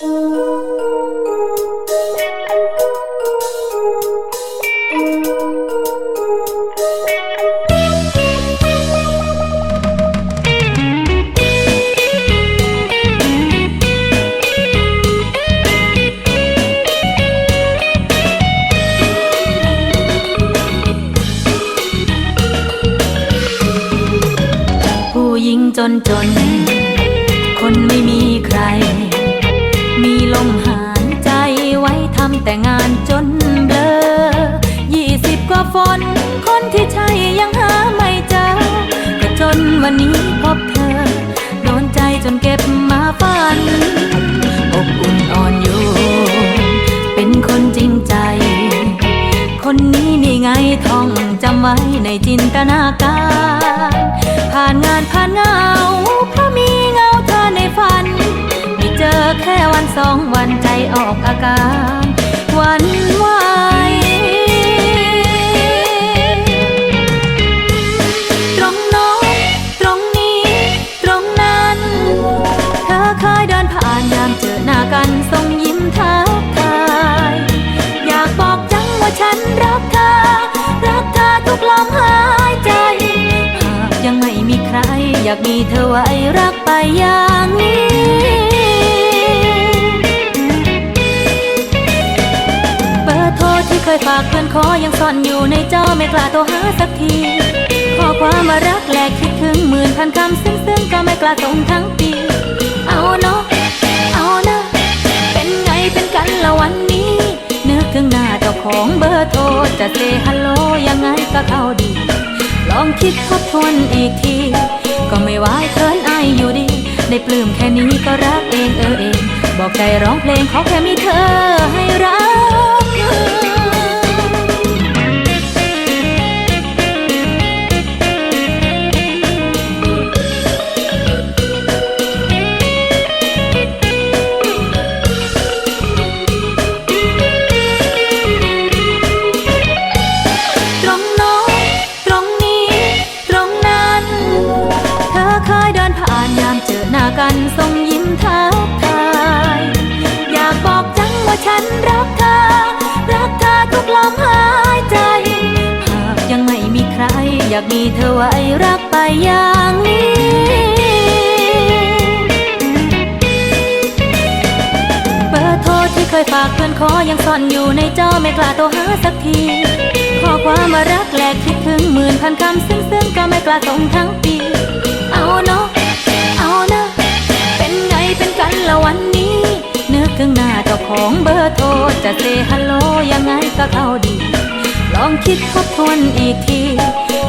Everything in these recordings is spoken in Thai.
ผู้หญิงจนจน ไว้ในจินตนาการ ผ่านงานผ่านเงาเพราะมีเงาเธอในฝัน ไม่เจอแค่วันสองวันใจออกอาการ วันากมีเธอไว้รักไปอย่างนี้ เบอร์โทรที่เคยฝากเพื่อนขอยังซ่อนอยู่ในจอไม่กล้าโทรหาสักทีข้อความมารักแลกคิดถึงหมื่นพันคำซึ้งซึ้งก็ไม่กล้าส่งทั้งปี เอาเนาะเอานะเป็นไงเป็นกันละวันนี้ นึกถึงหน้าเจ้าของเบอร์โทรจะเซฮัลโหลยังไงก็เข้าดี ลองคิดทบทวนอีกที ก็ไม่วายเคินอายอยู่ดี ได้ปลื้มแค่นี้ก็รักเองเออเอง บอกใจร้องเพลงขอแค่มีเธอให้รัก ร อยากมีเธอไว้รักไปอย่างนี้เบอร์โทรที่เคยฝากเพื่อนขอยังซ่อนอยู่ในจอไม่กล้าโทรหาสักที ข้อความมารักแลกคิดถึงหมื่นพันคำซึ้งซึ้งก็ไม่กล้าส่งทั้งปี เอาเนาะเอานะเป็นไงเป็นกันละวันนี้นึกถึงหน้าเจ้าของเบอร์โทรจะเซฮัลโหลยังไงก็เข้าดี ลองคิดทบทวนอีกที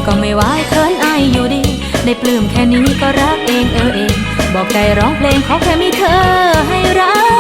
ก็ไม่ว่าเคินอายอยู่ดี ได้ปลื้มแค่นี้ก็รักเองเออเอง บอกใจร้องเพลงขอแค่มีเธอให้รัก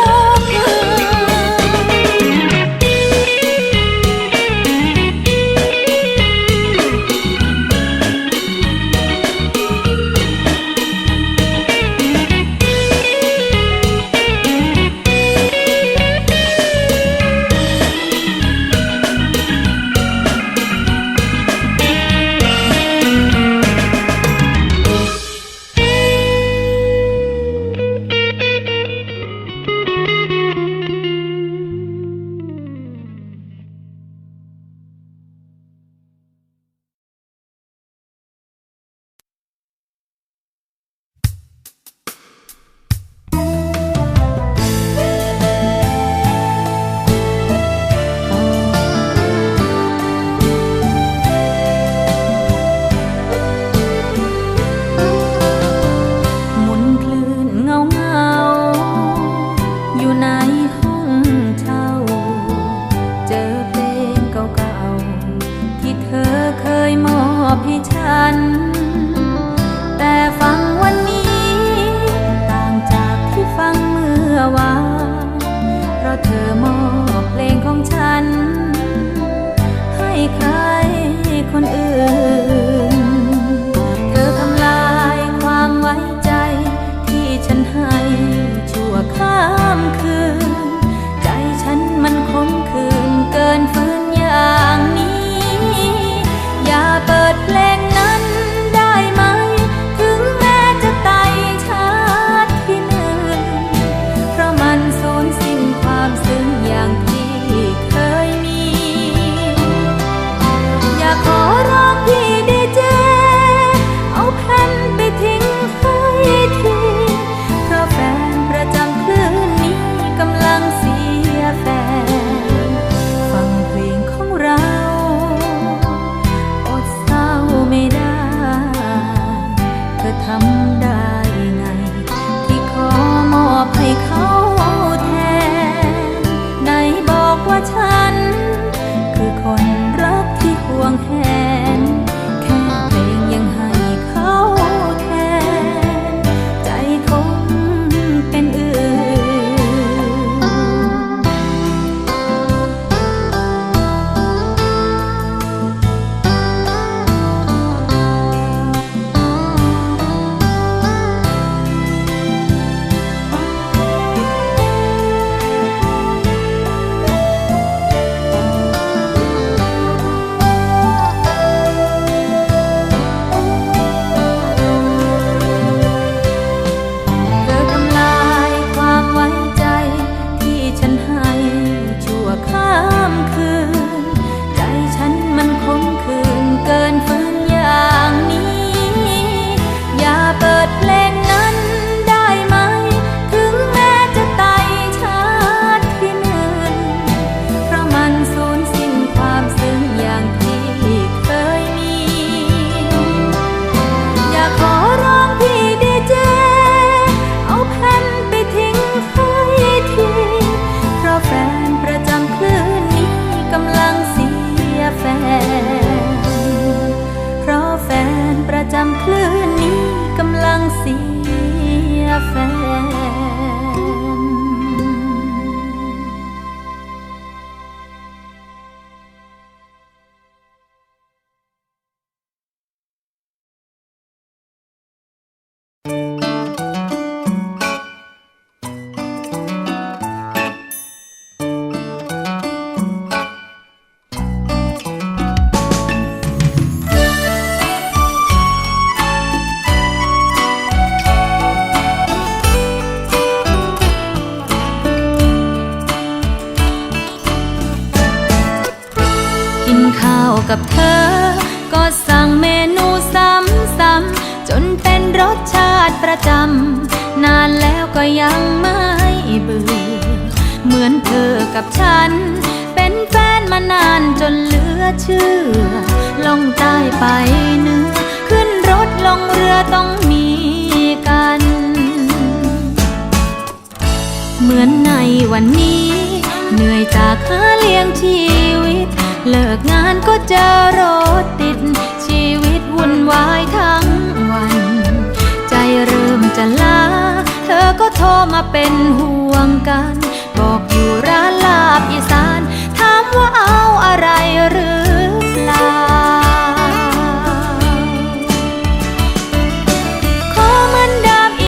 see. รสชาติประจำ นานแล้วก็ยังไม่เบื่อ เหมือนเธอกับฉัน เป็นแฟนมานานจนเหลือเชื่อ ลงใต้ไปเนื้อ ขึ้นรถลงเรือต้องมีกัน เหมือนในวันนี้ เหนื่อยจากหาเลี้ยงชีวิต เลิกงานก็เจอรถติด ชีวิตวุ่นวายทาง เป็นห่วงกัน